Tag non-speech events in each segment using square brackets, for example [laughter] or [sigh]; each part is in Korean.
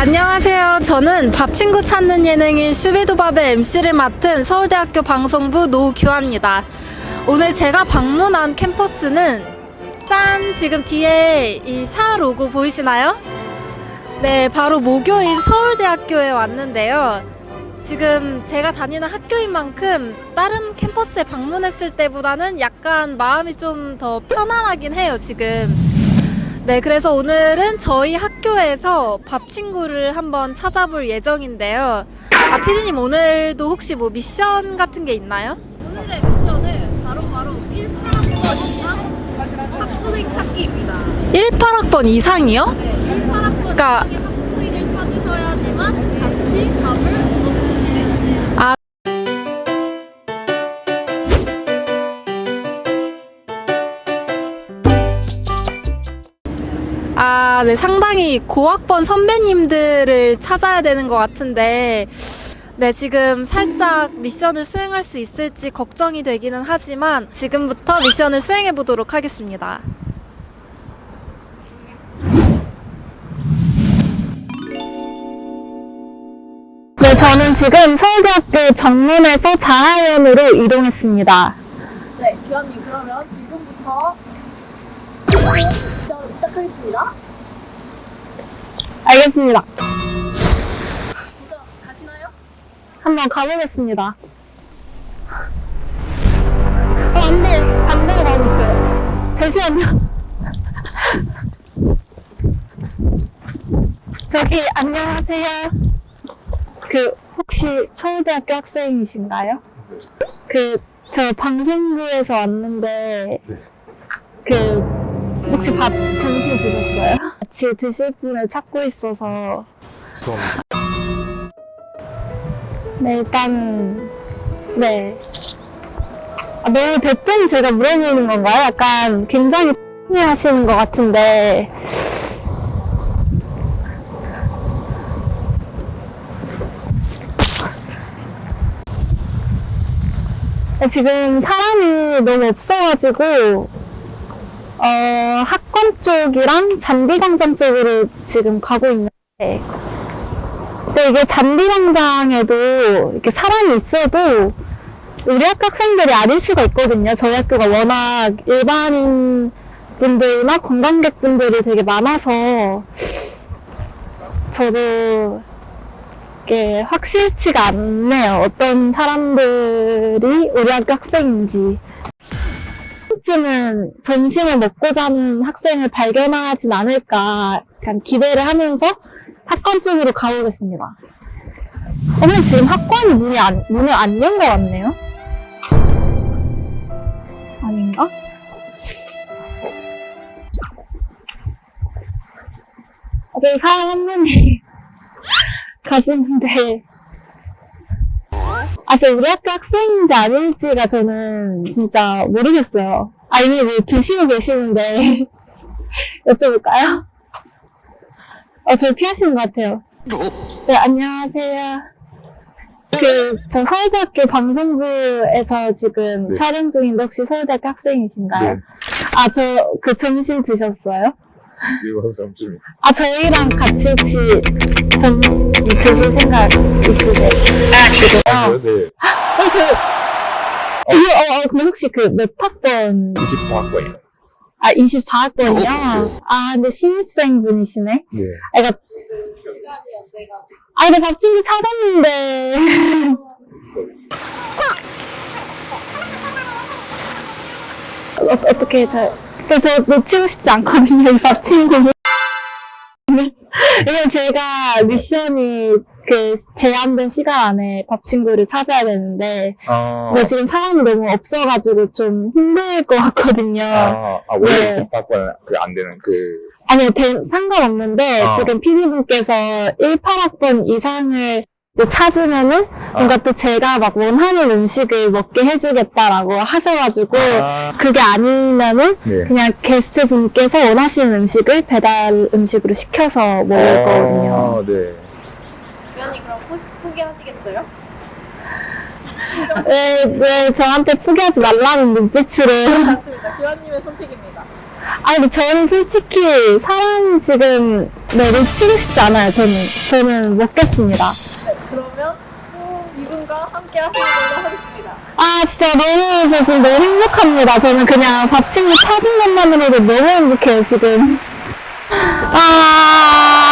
안녕하세요. 저는 밥 친구 찾는 예능인 슈비도밥의 MC를 맡은 서울대학교 방송부 노규아입니다. 오늘 제가 방문한 캠퍼스는 짠! 지금 뒤에 이 샤 로고 보이시나요? 네, 바로 모교인 서울대학교에 왔는데요. 지금 제가 다니는 학교인 만큼 다른 캠퍼스에 방문했을 때보다는 약간 마음이 좀 더 편안하긴 해요, 지금. 네, 그래서 오늘은 저희 학교에서 밥 친구를 한번 찾아볼 예정인데요. 아, 피디님 오늘도 혹시 뭐 미션 같은 게 있나요? 오늘의 미션은 바로바로 1학번 이상 학부생 찾기입니다. 18학번 이상이요? 네, 18학번 그러니까- 학부생을 찾으셔야지만 같이 밥 아, 네, 상당히 고학번 선배님들을 찾아야 되는 것 같은데, 네, 지금 살짝 미션을 수행할 수 있을지 걱정이 되기는 하지만, 지금부터 미션을 수행해 보도록 하겠습니다. 네, 저는 지금 서울대학교 정문에서 자하연으로 이동했습니다. 네, 교환님 그러면 지금부터 시작하겠습니다. 알겠습니다. 먼저 가시나요? 한번 가보겠습니다. 어, 안 돼. 반대로 가고 있어요. 잠시만요. [laughs] 저기, 안녕하세요. 그, 혹시 서울대학교 학생이신가요? 그, 저 방송부에서 왔는데, 그, 혹시 밥 점심 드셨어요? 같이 드실 분을 찾고 있어서. 네, 일단, 네. 아, 너무 대뜸 제가 물어보는 건가요? 약간 굉장히 하시는 것 같은데. 지금 사람이 너무 없어가지고, 어, 학권 쪽이랑 잔디광장 쪽으로 지금 가고 있는데, 근데 이게 잔디광장에도 이렇게 사람이 있어도 우리 학교 학생들이 아닐 수가 있거든요. 저희 학교가 워낙 일반인 분들이나 관광객 분들이 되게 많아서 저도 이게 확실치가 않네요. 어떤 사람들이 우리 학교 학생인지. 쯤은 점심을 먹고자 하는 학생을 발견하진 않을까 약간 기대를 하면서 학관 쪽으로 가보겠습니다. 어, 근데 지금 학관이 문이 안, 문을 안 연 것 같네요? 아닌가? 아, 저기 사람 한 분이 [laughs] 가시는데, 아, 저 우리 학교 학생인지 아닐지가 저는 진짜 모르겠어요. 아, 이미 뭐 드시고 계시는데, [laughs] 여쭤볼까요? 어, 저 피하시는 것 같아요. 네, 안녕하세요. 그, 저 서울대학교 방송부에서 지금 네. 촬영 중인데 혹시 서울대학교 학생이신가요? 네. 아, 저 그 점심 드셨어요? 이거 점심 아, 저희랑 같이 혹시 점 드실 생각 있으세요? 지금? 아니요, 네. 어, 저, 어, 어, 근데 혹시 그 몇 학번? 24학번이요. 아, 24학번이요? 어, 아, 근데 신입생 분이시네? 네. 아, 이거, 아, 근데 밥 친구 찾았는데. 어, 어떻게, 저, 근데 저 놓치고 싶지 않거든요, 이 밥 친구를. 왜냐면 [laughs] 제가 미션이 그 제한된 시간 안에 밥 친구를 찾아야 되는데, 아, 근데 지금 사람이 너무 없어가지고 좀 힘들 것 같거든요. 아, 아, 원래 네. 24학번 그안 되는 그, 아니요, 대- 상관없는데, 아. 지금 PD분께서 18학번 이상을 이제 찾으면은, 뭔가 또 제가 막 원하는 음식을 먹게 해주겠다라고 하셔가지고, 아, 그게 아니면은, 네. 그냥 게스트 분께서 원하시는 음식을 배달 음식으로 시켜서 먹을 거거든요. 아, 네. 포, 포기하시겠어요? 왜, 왜 저한테 포기하지 말라는 눈빛으로. 맞습니다. 교환님의 선택입니다. 아, 근데 저는 솔직히 사람 지금 네, 놓치고 싶지 않아요. 저는 저는 먹겠습니다. 그러면 또 이분과 함께 하시는 걸로 하겠습니다. 아, 진짜 너무 저 지금 너무 행복합니다. 저는 그냥 밥 친구 찾은 것만으로도 너무 행복해요 지금. 아.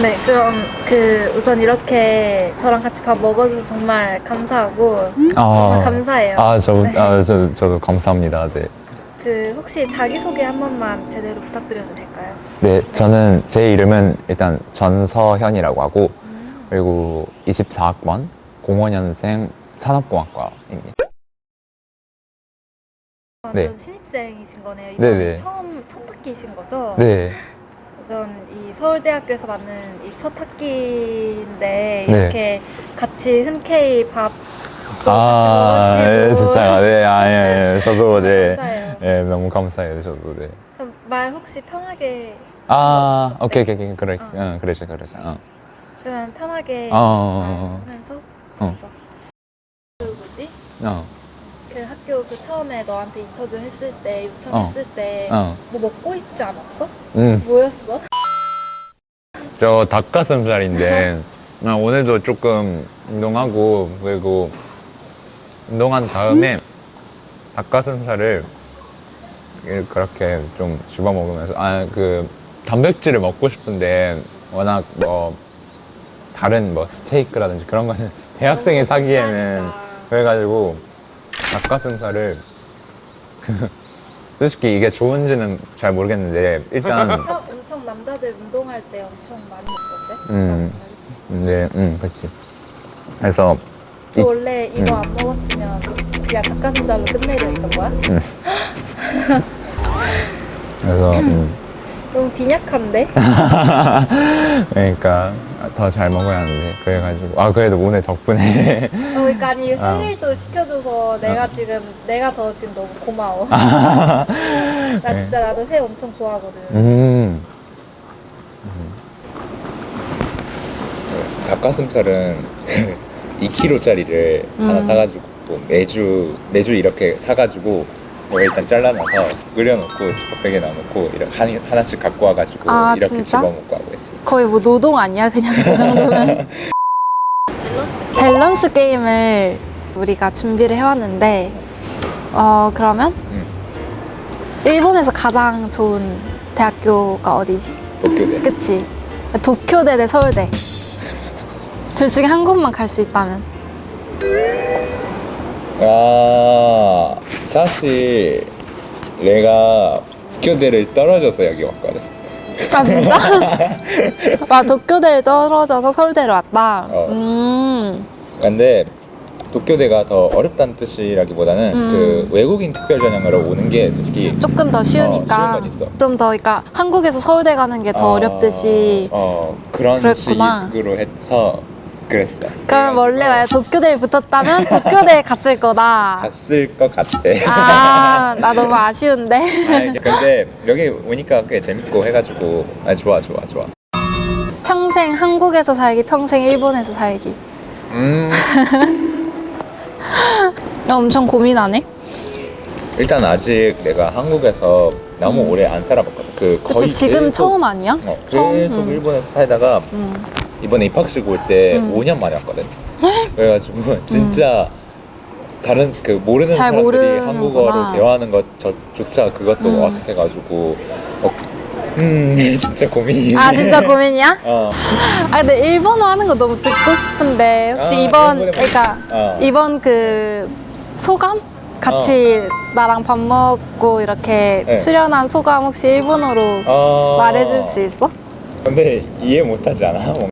네, 그럼 그 우선 이렇게 저랑 같이 밥 먹어줘서 정말 감사하고 정말 아, 감사해요. 아, 저, 네. 아, 저, 저도 감사합니다. 네. 그 혹시 자기 소개 한 번만 제대로 부탁드려도 될까요? 네, 저는 제 이름은 일단 전서현이라고 하고, 그리고 24학번 05년생 산업공학과입니다. 완전 네. 신입생이신 거네요. 이번에 네네. 처음 첫 학기이신 거죠? 네, 전 이 서울대학교에서 맞는 이 첫 학기인데 네. 이렇게 같이 흔쾌히 밥도 아, 네, 먹으시고 진짜, 네, 아, 예, 예, [laughs] 저도, 네, 감사해요. 예, 너무 감사해요, 저도, 네. 그럼 말 혹시 편하게 아, 오케이, 오케이, 오케이, 그래, 어. 응, 그러자, 그러자, 어. 그러면 편하게 어, 어, 하면서 어. 그래서 그 뭐지? 어, 어, 그 학교 그 처음에 너한테 인터뷰 했을 때 요청했을 때 어, 뭐 먹고 있지 않았어? 음. 뭐였어? 저 닭가슴살인데 [laughs] 나 오늘도 조금 운동하고 그리고 운동한 다음에 닭가슴살을 그렇게 좀 집어 먹으면서 아 그 단백질을 먹고 싶은데 워낙 뭐 다른 뭐 스테이크라든지 그런 거는 [laughs] 대학생이 사기에는 그래가지고 닭가슴살을 [laughs] 솔직히 이게 좋은지는 잘 모르겠는데 일단 [laughs] 사- 엄청 남자들 운동할 때 엄청 많이 먹던데? 음. 닭가슴살, 그치? 네, 음, 그렇지. 그래서 그 이- 원래 이거 음. 안 먹었으면 그냥 닭가슴살로 끝내려 했던 거야? [laughs] 그래서 음, 너무 빈약한데? [laughs] 그러니까 더 잘 먹어야 하는데 그래가지고 아 그래도 오늘 덕분에 어, 그러니까 아니 [laughs] 어. 회를 또 시켜줘서 내가 지금 내가 더 지금 너무 고마워. 아. [laughs] 나 네. 진짜 나도 회 엄청 좋아하거든. 음. 닭가슴살은 2kg짜리를 하나 음. 사가지고 매주 매주 이렇게 사가지고 이거 일단 잘라놔서 끓여놓고 지퍼백에 넣어놓고 이렇게 한, 하나씩 갖고 와가지고 아, 이렇게 진짜? 집어먹고 하고 있어요. 거의 뭐 노동 아니야? 그냥 그 정도면. 밸런스 게임을 우리가 준비를 해왔는데, 어, 그러면? 음. 일본에서 가장 좋은 대학교가 어디지? 도쿄대. 그치? 도쿄대 대 서울대. 둘 중에 한 곳만 갈 수 있다면. 아 사실 내가 도쿄대를 떨어져서 여기 왔거든. 아, 진짜? [laughs] 와, 도쿄대를 떨어져서 서울대로 왔다. 어. 음. 근데 도쿄대가 더 어렵다는 뜻이라기보다는 음. 그 외국인 특별 전형으로 오는 게 솔직히 조금 더 어, 쉬우니까. 건 있어. 좀 더, 그러니까 한국에서 서울대 가는 게 더 어, 어렵듯이. 어 그런 그랬구나. 식으로 해서 그랬어. 그럼 원래 만약 도쿄대를 붙었다면 [laughs] 도쿄대에 갔을 거다. 갔을 것 같아. 아, 나 너무 아쉬운데. 아니, 근데 여기 오니까 꽤 재밌고 해가지고 아 좋아 좋아 좋아. 평생 한국에서 살기, 평생 일본에서 살기. 음 나 엄청 고민하네. 일단 아직 내가 한국에서 너무 음. 오래 안 살아봤거든. 그 거의 그치, 지금 계속- 처음 아니야? 어, 처음? 계속 음. 일본에서 살다가 음. 이번에 입학식 올 때 음. 5년 만에 왔거든. 그래가지고 진짜 다른 그 모르는 잘 사람들이 모르는구나. 한국어로 대화하는 것조차 그것도 음. 어색해가지고 어, 음 [laughs] 진짜 고민이네. 아, 진짜 고민이야? [laughs] 어, 아, 근데 일본어 하는 거 너무 듣고 싶은데, 혹시 아, 이번, 일본에 그러니까, 어. 이번 그 소감? 같이 나랑 밥 먹고 이렇게 네. 출연한 소감 혹시 일본어로 어. 말해줄 수 있어? 근데 이해 못하지 않아? 뭔가.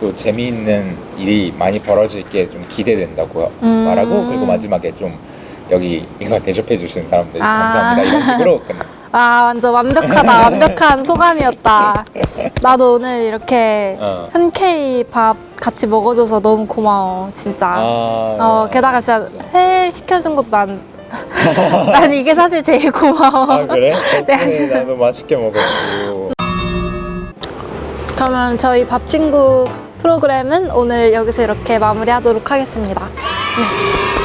또 재미있는 일이 많이 벌어질 게 좀 기대된다고 음. 말하고 그리고 마지막에 좀 여기 이거 대접해 주시는 사람들 아. 감사합니다 이런 식으로 [laughs] 끝났어요. 아 완전 완벽하다 [laughs] 완벽한 소감이었다 나도 오늘 이렇게 어. 흔쾌히 밥 같이 먹어줘서 너무 고마워 진짜 아, 어 게다가 진짜 회 시켜준 것도 난, [laughs] 난 이게 사실 제일 고마워 아 그래? 네, 덕분에 나도 맛있게 먹었고 그러면 저희 밥 친구 프로그램은 오늘 여기서 이렇게 마무리하도록 하겠습니다 네.